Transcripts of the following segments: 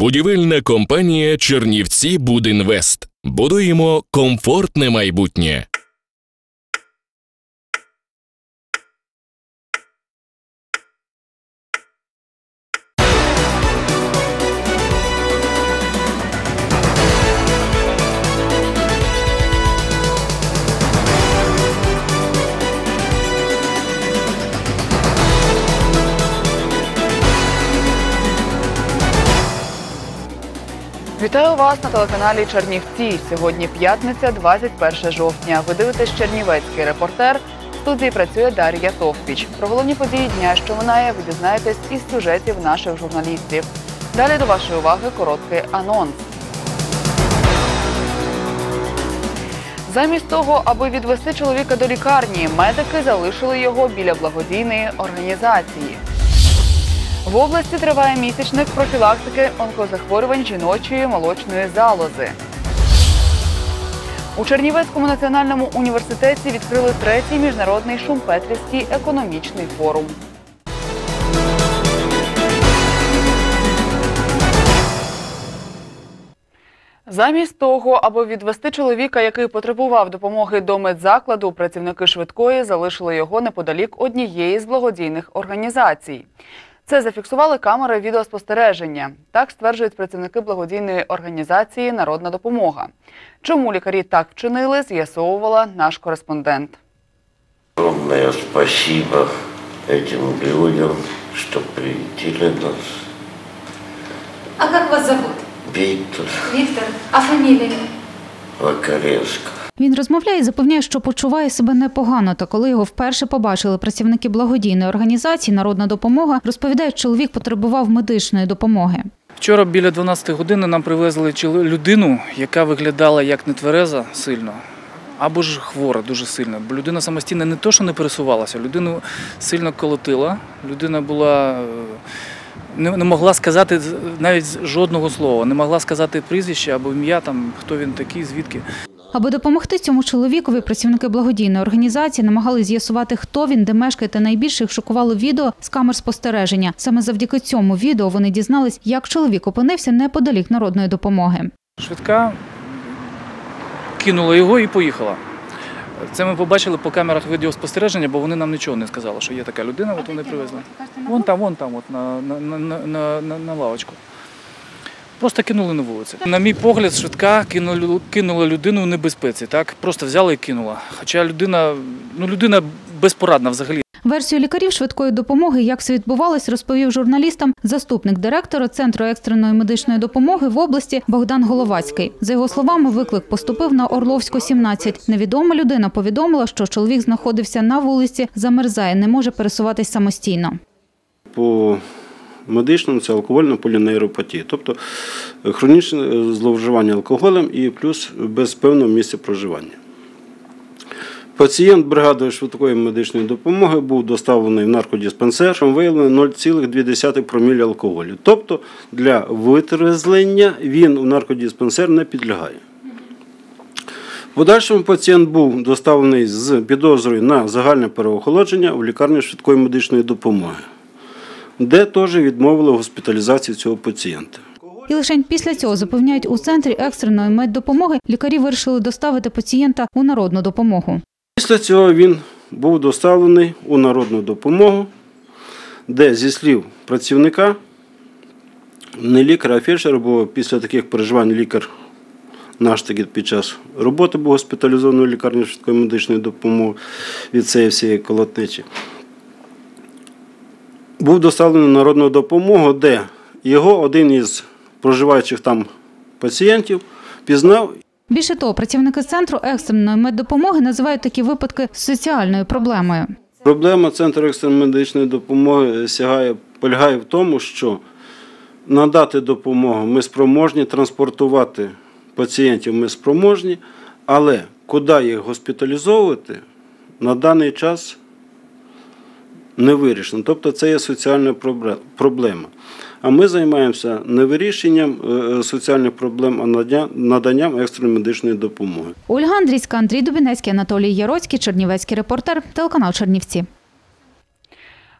Будівельна компанія Чернівці Будінвест. Будуємо комфортне майбутнє. Вітаю вас на телеканалі Чернівці. Сьогодні п'ятниця, 21 жовтня. Ви дивитесь Чернівецький репортер. В студії працює Дар'я Товпіч. Про головні події дня, що минає, ви дізнаєтесь із сюжетів наших журналістів. Далі до вашої уваги короткий анонс. Замість того, аби відвести чоловіка до лікарні, медики залишили його біля благодійної організації. В області триває місячник профілактики онкозахворювань жіночої молочної залози. У Чернівецькому національному університеті відкрили третій міжнародний Шумпетрівський економічний форум. Замість того, аби відвести чоловіка, який потребував допомоги до медзакладу, працівники швидкої залишили його неподалік однієї з благодійних організацій. Це зафіксували камери відеоспостереження. Так стверджують працівники благодійної організації Народна допомога. Чому лікарі так вчинили, з'ясовувала наш кореспондент. Огромное спасибо этим людям, что приютили нас. А как вас зовут? Виктор Виктор. А фамилия? Вакаревска. Він розмовляє і запевняє, що почуває себе непогано. Та коли його вперше побачили працівники благодійної організації Народна допомога, розповідає, чоловік потребував медичної допомоги. Вчора біля 12 години нам привезли людину, яка виглядала як нетвереза сильно, або ж хвора дуже сильно. Бо людина самостійно не то, що не пересувалася, людину сильно колотила. Людина була е, не, не могла сказати навіть жодного слова, не могла сказати прізвище або ім'я, там хто він такий, звідки. Аби допомогти цьому чоловікові, працівники благодійної організації намагалися з'ясувати, хто він, де мешкає, та найбільше їх шокувало відео з камер спостереження. Саме завдяки цьому відео вони дізнались, як чоловік опинився неподалік народної допомоги. Швидка кинула його і поїхала. Це ми побачили по камерах відеоспостереження, бо вони нам нічого не сказали, що є така людина, от вони привезли. Вон там, вон там, от на, на, на, на, на лавочку. Просто кинули на вулиці. На мій погляд, швидка кинула, кинула людину в небезпеці. Так? Просто взяла і кинула. Хоча людина, ну, людина безпорадна взагалі. Версію лікарів швидкої допомоги, як все відбувалось, розповів журналістам заступник директора Центру екстреної медичної допомоги в області Богдан Головацький. За його словами, виклик поступив на Орловську 17. Невідома людина повідомила, що чоловік знаходився на вулиці, замерзає, не може пересуватись самостійно. по медичному це алкогольна полінейропатія, тобто е, хронічне е, зловживання алкоголем і плюс без певного місця проживання. Пацієнт бригадою швидкої медичної допомоги був доставлений в наркодиспансер, виявлено 0,2 промілі алкоголю. Тобто для витрезвлення він у наркодиспансер не підлягає. В подальшому пацієнт був доставлений з підозрою на загальне переохолодження в лікарню швидкої медичної допомоги, де теж відмовили в госпіталізації цього пацієнта. І лише після цього запевняють у центрі екстреної меддопомоги лікарі вирішили доставити пацієнта у народну допомогу. Після цього він був доставлений у народну допомогу, де, зі слів працівника, не лікаря, а фельдшера, бо після таких переживань лікар наш таки під час роботи був госпіталізований у лікарні швидкої медичної допомоги від цієї всієї колотничі. Був доставлений народну допомогу, де його один із проживаючих там пацієнтів пізнав Більше того, працівники центру екстреної меддопомоги називають такі випадки соціальною проблемою. Проблема Центру екстреної медичної допомоги сягає, полягає в тому, що надати допомогу ми спроможні, транспортувати пацієнтів ми спроможні, але куди їх госпіталізовувати на даний час не вирішено. Тобто це є соціальна проблема. А ми займаємося не вирішенням е, соціальних проблем, а наданням екстреної медичної допомоги. Ольга Андрійська, Андрій Дубінецький, Анатолій Яроцький, Чернівецький репортер, телеканал Чернівці.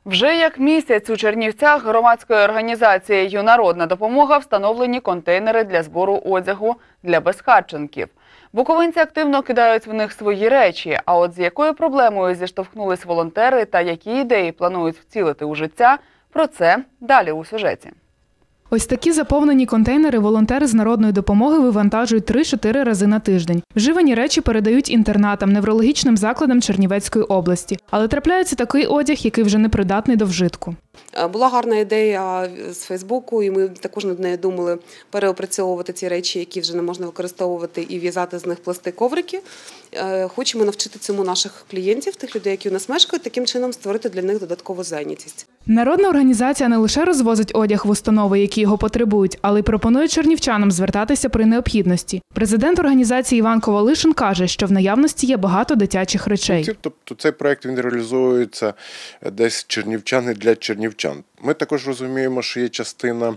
Вже як місяць у Чернівцях громадської організації «Юнародна допомога» встановлені контейнери для збору одягу для безхатченків. Буковинці активно кидають в них свої речі. А от з якою проблемою зіштовхнулись волонтери та які ідеї планують вцілити у життя – про це далі у сюжеті. Ось такі заповнені контейнери волонтери з народної допомоги вивантажують 3-4 рази на тиждень. Вживані речі передають інтернатам, неврологічним закладам Чернівецької області. Але трапляється такий одяг, який вже не придатний до вжитку. Е, Була гарна ідея з Фейсбуку, і ми також над нею думали переопрацьовувати ці речі, які вже не можна використовувати, і в'язати з них пласти коврики. Е, Хочемо навчити цьому наших клієнтів, тих людей, які у нас мешкають, таким чином створити для них додаткову зайнятість. Народна організація не лише розвозить одяг в установи, які його потребують, але й пропонує чернівчанам звертатися при необхідності. Президент організації Іван Ковалишин каже, що в наявності є багато дитячих речей. Тобто цей проект він реалізується десь чернівчани для чернівчан. Ми також розуміємо, що є частина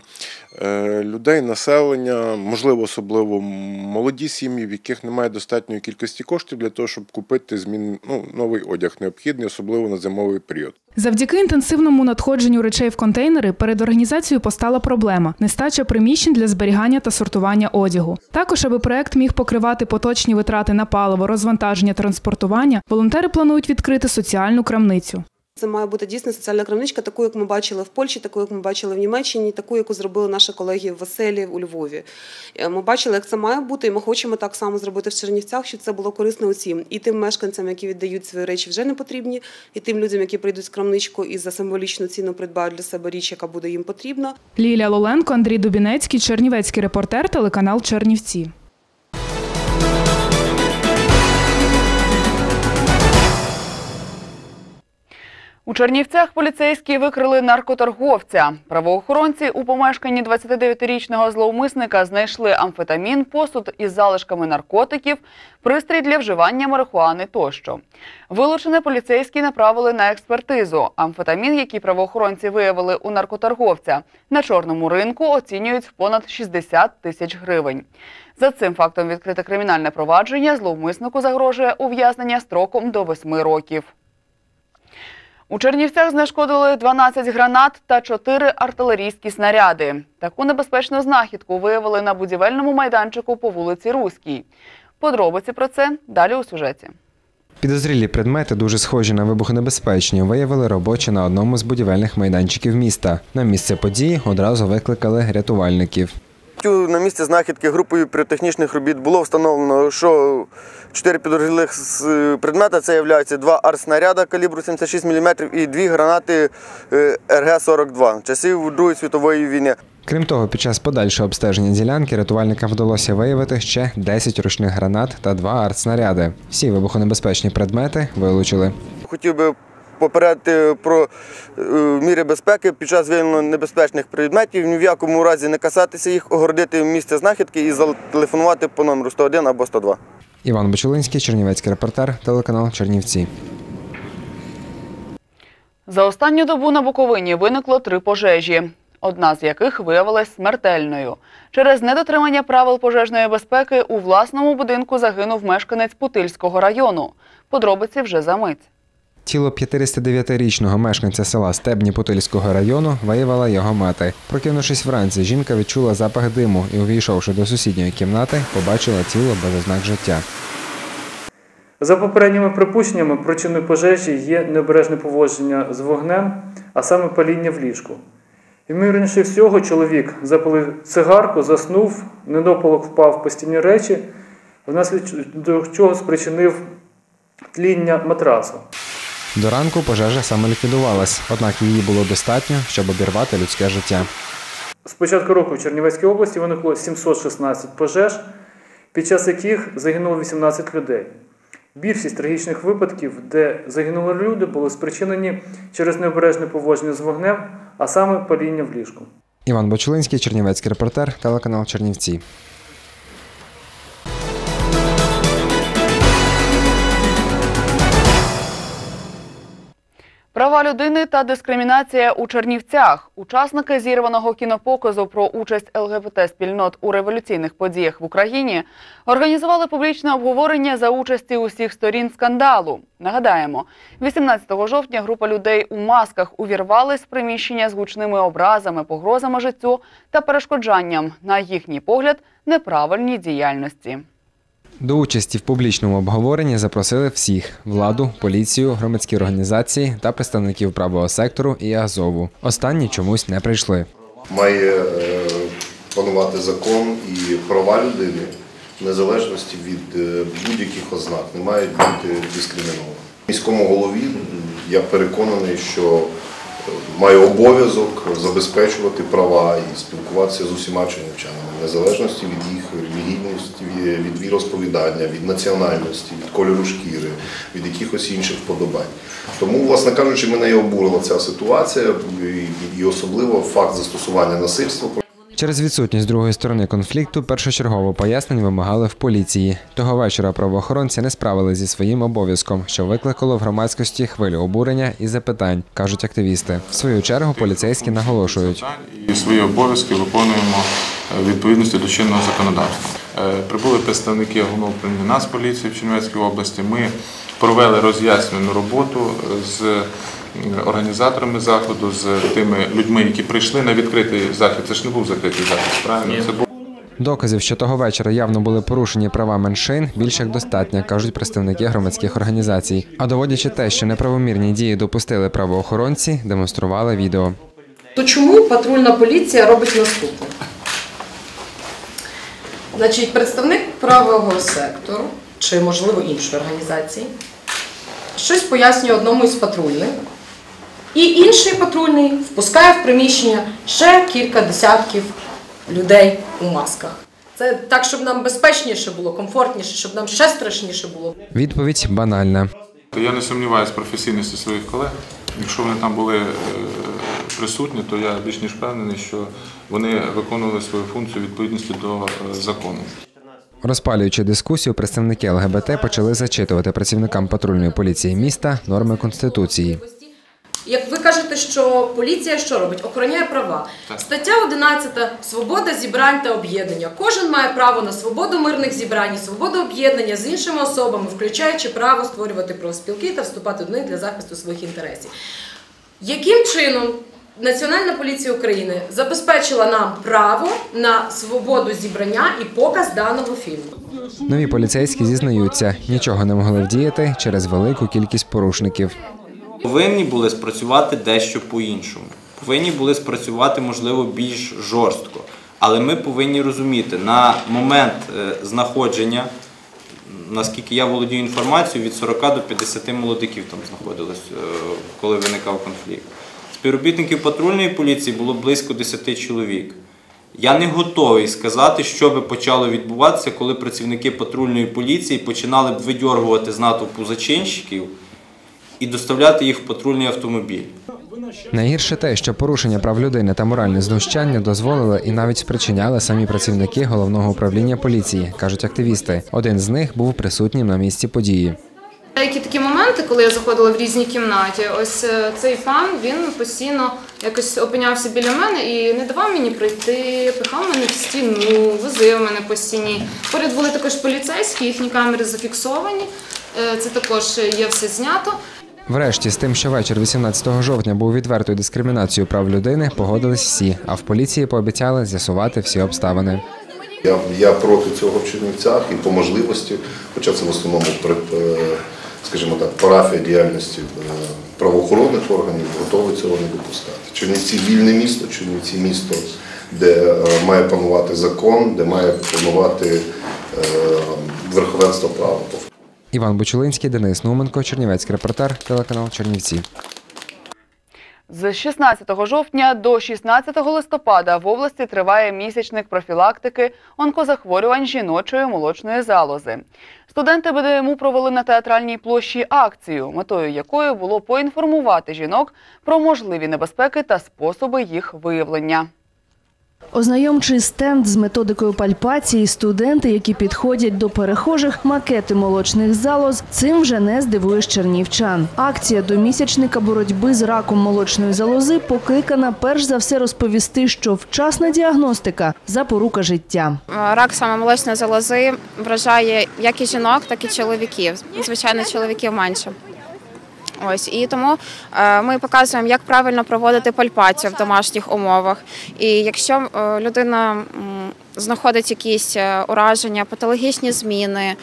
е, людей, населення, можливо, особливо молоді сім'ї, в яких немає достатньої кількості коштів для того, щоб купити змін, ну, новий одяг необхідний, особливо на зимовий період. Завдяки інтенсивному надходженню речей в контейнери перед організацією постала проблема нестача приміщень для зберігання та сортування одягу. Також, аби проект міг покривати поточні витрати на паливо, розвантаження, транспортування, волонтери планують відкрити соціальну крамницю. Це має бути дійсно соціальна крамничка, таку, як ми бачили в Польщі, таку, як ми бачили в Німеччині, таку, яку зробили наші колеги в Веселі у Львові. Е, Ми бачили, як це має бути, і ми хочемо так само зробити в Чернівцях, щоб це було корисно усім. І тим мешканцям, які віддають свої речі, вже не потрібні, і тим людям, які прийдуть в крамничку і за символічну ціну придбають для себе річ, яка буде їм потрібна. Лілія Лоленко, Андрій Дубінецький, Чернівецький репортер, телеканал Чернівці. У Чернівцях поліцейські викрили наркоторговця. Правоохоронці у помешканні 29-річного зловмисника знайшли амфетамін, посуд із залишками наркотиків, пристрій для вживання марихуани тощо. Вилучене поліцейські направили на експертизу. Амфетамін, який правоохоронці виявили у наркоторговця, на чорному ринку оцінюють в понад 60 тисяч гривень. За цим фактом відкрите кримінальне провадження зловмиснику загрожує ув'язнення строком до 8 років. У Чернівцях знешкодили 12 гранат та 4 артилерійські снаряди. Таку небезпечну знахідку виявили на будівельному майданчику по вулиці Руській. Подробиці про це далі у сюжеті. Підозрілі предмети, дуже схожі на вибухонебезпечні, виявили робочі на одному з будівельних майданчиків міста. На місце події одразу викликали рятувальників. На місці знахідки групою піротехнічних робіт було встановлено, що чотири підозрілих предмета це є два арснаряда калібру 76 мм і дві гранати е, РГ-42 часів Другої світової війни. Крім того, під час подальшого обстеження ділянки рятувальникам вдалося виявити ще 10 ручних гранат та два артснаряди. Всі вибухонебезпечні предмети вилучили. Хотів би попередити про е, міри безпеки під час виявлення небезпечних предметів. Ні в якому разі не касатися їх, огородити місце знахідки і зателефонувати по номеру 101 або 102. Іван Бочулинський, Чернівецький репортер, телеканал Чернівці. За останню добу на Буковині виникло три пожежі, одна з яких виявилась смертельною. Через недотримання правил пожежної безпеки у власному будинку загинув мешканець Путильського району. Подробиці вже за мить. Тіло 59-річного мешканця села Стебні Путильського району виявила його мати. Прокинувшись вранці, жінка відчула запах диму і, увійшовши до сусідньої кімнати, побачила тіло без ознак життя. За попередніми припущеннями, причиною пожежі є необережне поводження з вогнем, а саме паління в ліжку. Ймовірніше всього, чоловік запалив цигарку, заснув, недопалок впав в постільні речі, внаслідок чого спричинив тління матрасу. До ранку пожежа самоліквідувалась, однак її було достатньо, щоб обірвати людське життя. З початку року в Чернівецькій області виникло 716 пожеж, під час яких загинуло 18 людей. Більшість трагічних випадків, де загинули люди, були спричинені через необережне поводження з вогнем, а саме паління в ліжку. Іван Бочулинський, Чернівецький репортер, телеканал Чернівці. Права людини та дискримінація у Чернівцях. Учасники зірваного кінопоказу про участь ЛГБТ-спільнот у революційних подіях в Україні організували публічне обговорення за участі усіх сторін скандалу. Нагадаємо, 18 жовтня група людей у масках увірвались в приміщення з гучними образами, погрозами життю та перешкоджанням, на їхній погляд, неправильній діяльності. До участі в публічному обговоренні запросили всіх владу, поліцію, громадські організації та представників правого сектору і Азову. Останні чомусь не прийшли. Має е, панувати закон і права людини в незалежності від е, будь-яких ознак, не мають бути дискриміновані. Міському голові я переконаний, що е, має обов'язок забезпечувати права і спілкуватися з усіма чернівчанами, в незалежності від їх релігійності, від- від віросповідання, від національності, від кольору шкіри, від якихось інших вподобань. Тому, власне кажучи, мене і обурила ця ситуація, і- особливо факт застосування насильства. Через відсутність другої сторони конфлікту першочергово пояснень вимагали в поліції. Того вечора правоохоронці не справилися зі своїм обов'язком, що викликало в громадськості хвилю обурення і запитань, кажуть активісти. В свою чергу поліцейські наголошують. і свої обов'язки виконуємо відповідності до чинного законодавства. Е, Прибули представники головного управління Нацполіції в Чернівецькій області. Ми провели роз'яснювальну роботу з організаторами заходу, з тими людьми, які прийшли на відкритий захід. Це ж не був закритий захід, правильно? Це був Доказів, що того вечора явно були порушені права меншин, більш як достатньо, кажуть представники громадських організацій. А доводячи те, що неправомірні дії допустили правоохоронці, демонстрували відео. То чому патрульна поліція робить наступне? Значить, представник правого сектору чи, можливо, іншої організації щось пояснює одному із патрульних, і інший патрульний впускає в приміщення ще кілька десятків людей у масках. Це так, щоб нам безпечніше було, комфортніше, щоб нам ще страшніше було. Відповідь банальна. Я не сумніваюся в професійності своїх колег. Якщо вони там були е, присутні, то я більш ніж впевнений, що вони виконували свою функцію відповідності до е, закону. Розпалюючи дискусію, представники ЛГБТ почали зачитувати працівникам патрульної поліції міста норми конституції. Як ви кажете, що поліція що робить? Охороняє права. Стаття 11 свобода зібрань та об'єднання. Кожен має право на свободу мирних зібрань, і свободу об'єднання з іншими особами, включаючи право створювати профспілки та вступати до них для захисту своїх інтересів. Яким чином Національна поліція України забезпечила нам право на свободу зібрання і показ даного фільму? Нові поліцейські зізнаються, нічого не могли вдіяти через велику кількість порушників. Повинні були спрацювати дещо по-іншому. Повинні були спрацювати, можливо, більш жорстко. Але ми повинні розуміти, на момент е, знаходження, наскільки я володію інформацією, від 40 до 50 молодиків там знаходилось, е, коли виникав конфлікт. Співробітників патрульної поліції було близько 10 чоловік. Я не готовий сказати, що би почало відбуватися, коли працівники патрульної поліції починали б видьоргувати з натовпу зачинщиків і доставляти їх в патрульний автомобіль. Найгірше те, що порушення прав людини та моральне знущання дозволили і навіть спричиняли самі працівники головного управління поліції, кажуть активісти. Один з них був присутнім на місці події. Деякі такі моменти, коли я заходила в різні кімнаті, ось е, цей пан він постійно якось опинявся біля мене і не давав мені пройти, пихав мене в стіну, возив мене по стіні. Поряд були також поліцейські, їхні камери зафіксовані. Е, Це також є все знято. Врешті, з тим, що вечір 18 жовтня був відвертою дискримінацією прав людини, погодились всі, а в поліції пообіцяли з'ясувати всі обставини. Я, я проти цього в Чернівцях і по можливості, хоча це в основному при- е, скажімо так, парафія діяльності е, правоохоронних органів, готовий цього не допускати. Чернівці вільне місто, Чернівці місто, де е, має панувати закон, де має панувати е, верховенство права. Іван Бучулинський, Денис Нуменко, Чернівецький репортер, телеканал Чернівці. З 16 жовтня до 16 листопада в області триває місячник профілактики онкозахворювань жіночої молочної залози. Студенти БДМУ провели на театральній площі акцію, метою якої було поінформувати жінок про можливі небезпеки та способи їх виявлення. Ознайомчий стенд з методикою пальпації, студенти, які підходять до перехожих, макети молочних залоз, цим вже не здивуєш чернівчан. Акція до місячника боротьби з раком молочної залози покликана перш за все розповісти, що вчасна діагностика запорука життя. Рак саме молочної залози вражає як і жінок, так і чоловіків. Звичайно, чоловіків менше. Ось і тому е, ми показуємо, як правильно проводити пальпацію в домашніх умовах. І якщо е, людина знаходить якісь е, ураження, патологічні зміни,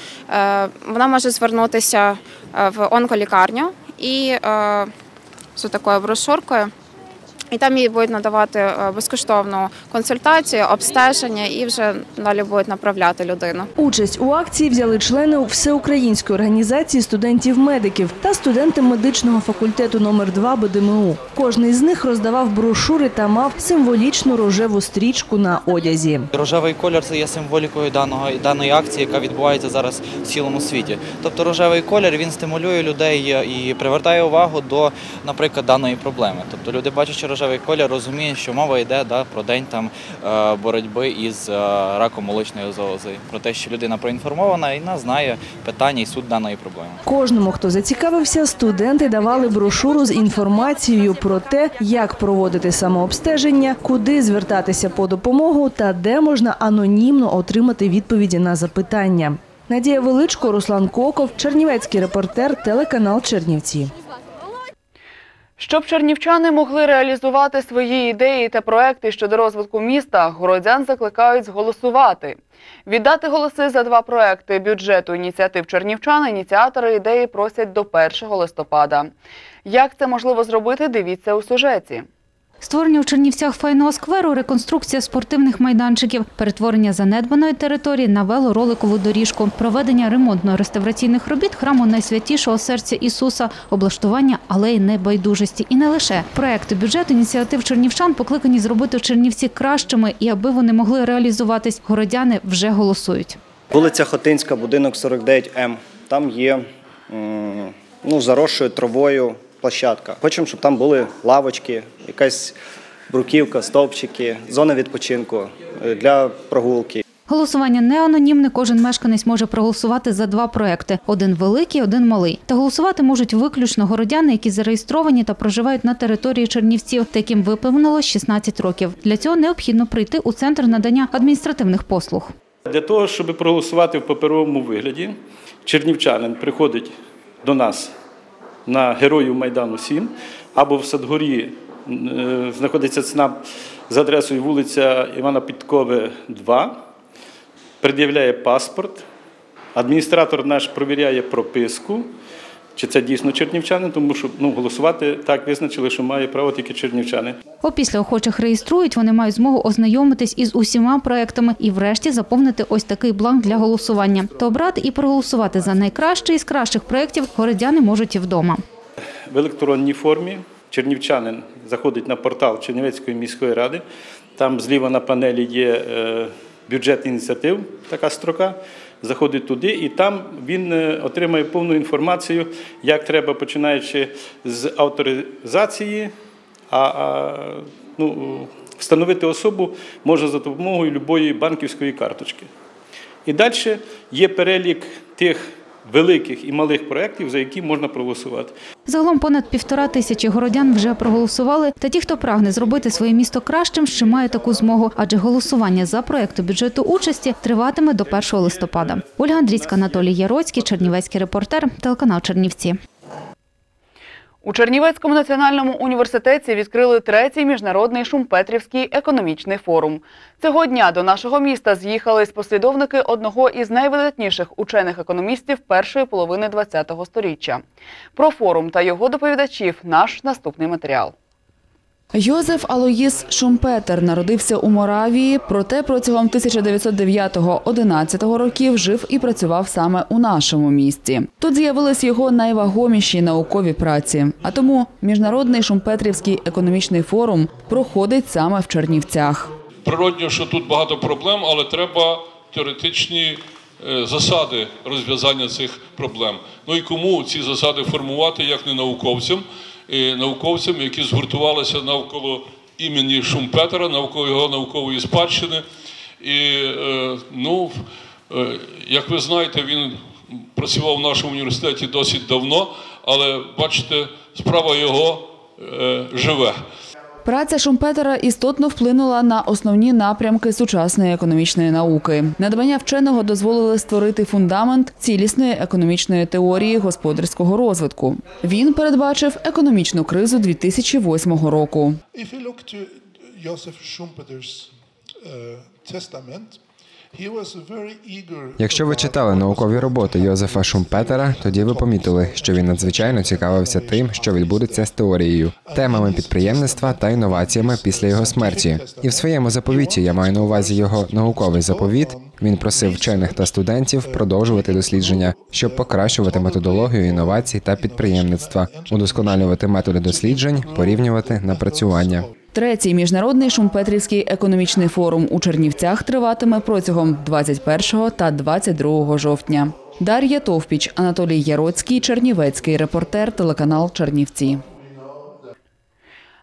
вона може звернутися в онколікарню і з такою брошуркою. І там їй будуть надавати е, безкоштовну консультацію, обстеження і вже далі будуть направляти людину. Участь у акції взяли члени Всеукраїнської організації студентів-медиків та студенти медичного факультету номер 2 БДМУ. Кожний з них роздавав брошури та мав символічну рожеву стрічку на одязі. Рожевий колір це є символікою даного даної акції, яка відбувається зараз в цілому світі. Тобто рожевий колір він стимулює людей і привертає увагу до, наприклад, даної проблеми. Тобто люди, бачачи рожевий колір, розуміють, що мова йде да, про день там е, боротьби із е, раком молочної залози. Про те, що людина проінформована і вона знає питання і суть даної проблеми. Кожному, хто зацікавився, студенти давали брошуру з інформацією про те, як проводити самообстеження, куди звертатися по допомогу та де можна анонімно отримати відповіді на запитання. Надія Величко, Руслан Коков, Чернівецький репортер, телеканал Чернівці. Щоб чернівчани могли реалізувати свої ідеї та проекти щодо розвитку міста, городян закликають зголосувати. Віддати голоси за два проекти бюджету ініціатив чернівчан ініціатори ідеї просять до 1 листопада. Як це можливо зробити, дивіться у сюжеті. Створення у Чернівцях файного скверу, реконструкція спортивних майданчиків, перетворення занедбаної території на велороликову доріжку, проведення ремонтно-реставраційних робіт храму найсвятішого серця Ісуса, облаштування алеї небайдужості. І не лише проекти бюджету ініціатив чернівчан покликані зробити Чернівці кращими, і аби вони могли реалізуватись, городяни вже голосують. Вулиця Хотинська, будинок 49М. Там є ну, заросшою травою площадка. Хочемо, щоб там були лавочки, якась бруківка, стовпчики, зона відпочинку е, для прогулки. Голосування не анонімне. Кожен мешканець може проголосувати за два проекти: один великий, один малий. Та голосувати можуть виключно городяни, які зареєстровані та проживають на території Чернівців, та яким виповнилось 16 років. Для цього необхідно прийти у центр надання адміністративних послуг. Для того, щоб проголосувати в паперовому вигляді, чернівчанин приходить до нас на Героїв Майдану 7 або в Садгорі е, знаходиться ЦНАП з адресою вулиця Івана Підкове, 2, пред'являє паспорт, адміністратор наш провіряє прописку. Чи це дійсно чернівчанин, тому що ну, голосувати так визначили, що має право тільки чернівчани. Опісля охочих реєструють, вони мають змогу ознайомитись із усіма проектами і врешті заповнити ось такий бланк для голосування. Та обрати і проголосувати за найкращий із кращих проєктів городяни можуть і вдома. В електронній формі чернівчанин заходить на портал Чернівецької міської ради. Там зліва на панелі є е, бюджет ініціатив, така строка. Заходить туди, і там він е, отримає повну інформацію, як треба, починаючи з авторизації, а, а ну, встановити особу може за допомогою будь-якої банківської карточки. І далі є перелік тих великих і малих проєктів, за які можна проголосувати. Загалом понад півтора тисячі городян вже проголосували. Та ті, хто прагне зробити своє місто кращим, ще має таку змогу, адже голосування за проєкту бюджету участі триватиме до 1 листопада. Ольга Андрійська, Анатолій Яроцький, Чернівецький репортер, телеканал Чернівці. У Чернівецькому національному університеті відкрили третій міжнародний Шумпетрівський економічний форум. Цього дня до нашого міста з'їхались послідовники одного із найвидатніших учених-економістів першої половини ХХ століття. Про форум та його доповідачів наш наступний матеріал. Йозеф Алоїс Шумпетер народився у Моравії, проте протягом 1909-11 років жив і працював саме у нашому місті. Тут з'явились його найвагоміші наукові праці. А тому міжнародний Шумпетрівський економічний форум проходить саме в Чернівцях. Природньо, що тут багато проблем, але треба теоретичні е, засади розв'язання цих проблем. Ну і кому ці засади формувати, як не науковцям, науковцям, які згуртувалися навколо імені Шумпетера, навколо його наукової спадщини. І е, ну, е, як ви знаєте, він працював в нашому університеті досить давно, але бачите, справа його е, живе. Праця Шумпетера істотно вплинула на основні напрямки сучасної економічної науки. Надбання вченого дозволили створити фундамент цілісної економічної теорії господарського розвитку. Він передбачив економічну кризу 2008 року. If you look to Joseph Schumpeter's testament, Якщо ви читали наукові роботи Йозефа Шумпетера, тоді ви помітили, що він надзвичайно цікавився тим, що відбудеться з теорією, темами підприємництва та інноваціями після його смерті. І в своєму заповіті я маю на увазі його науковий заповіт. Він просив вчених та студентів продовжувати дослідження, щоб покращувати методологію інновацій та підприємництва, удосконалювати методи досліджень, порівнювати напрацювання. Третій міжнародний Шумпетрівський економічний форум у Чернівцях триватиме протягом 21 та 22 жовтня. Дар'я Товпіч, Анатолій Яроцький, Чернівецький репортер, телеканал Чернівці.